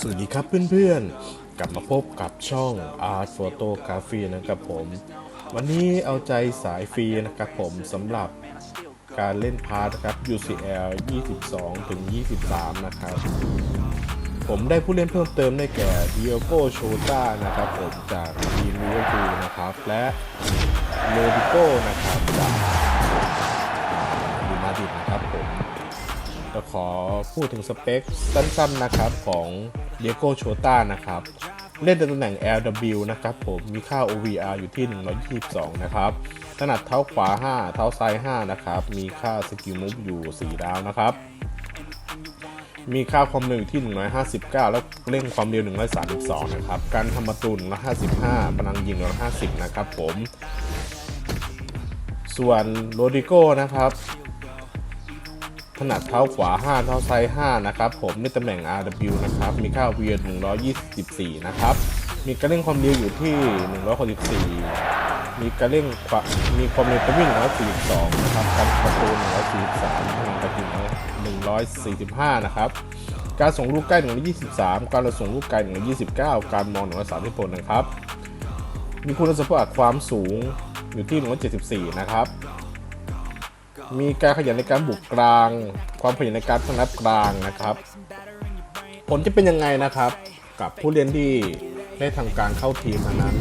สวัสดีครับเพื่อนๆ กลับมาพบกับช่อง Art Photography นะครับผม วันนี้เอาใจสายฟรีนะครับผมสำหรับการเล่นพาร์ทครับ UCL 22 ถึง 23 นะครับ ผมได้ผู้เล่นเพิ่มเติมได้แก่ Diego Chota นะครับผมจากทีมลิเวอร์พูลนะครับ และโรดิโกนะครับจากยูมาดิดนะครับผม จะขอพูดถึงสเปคสั้นๆนะครับของเดียโกโชต้านะครับ เล่นในตำแหน่ง LW นะครับผมมีค่า OVR อยู่ที่ 122 นะครับถนัดเท้าขวา 5 เท้าซ้าย 5 นะครับ มีค่าสกิลมูฟอยู่ 4 ดาวนะครับ มีค่าความเร็วอยู่ที่ 159 แล้วเร่งความเร็ว 132 นะครับ การทำประตู155พลังยิง150 นะครับผม ส่วนโรดิโก้นะครับ ถนัดเท้าขวา 5 เท้าซ้าย 5 นะครับ ผมในตำแหน่ง RW นะครับ มีค่า v 124 นะครับ มีการเร่งความเร็วอยู่ที่ 164 มีการเร่งมีความเร็วตัววิ่ง 142 นะครับ การประตู143พลังกระดิ่ง145 นะครับ การส่งลูกใกล้ 123 การส่งลูกไกล 129 การมอง 130นะครับ มีคุณสมบัติความสูงอยู่ที่ 174 นะครับ มีการขยันในการบุกกลาง ความขยันในการทนับกลางนะครับ ผลจะเป็นยังไงนะครับ กับผู้เล่นที่ได้ทำการเข้าทีมนั้น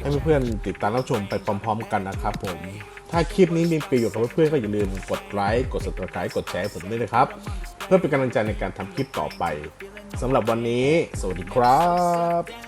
ให้เพื่อนๆติดตามรับชมไปพร้อม ๆ กันนะครับผม ถ้าคลิปนี้มีประโยชน์กับเพื่อนๆก็อย่าลืมกดไลค์ กด subscribe กดแชร์ผมด้วยนะครับ เพื่อเป็นกำลังใจในการทำคลิปต่อไปสำหรับวันนี้ สวัสดีครับ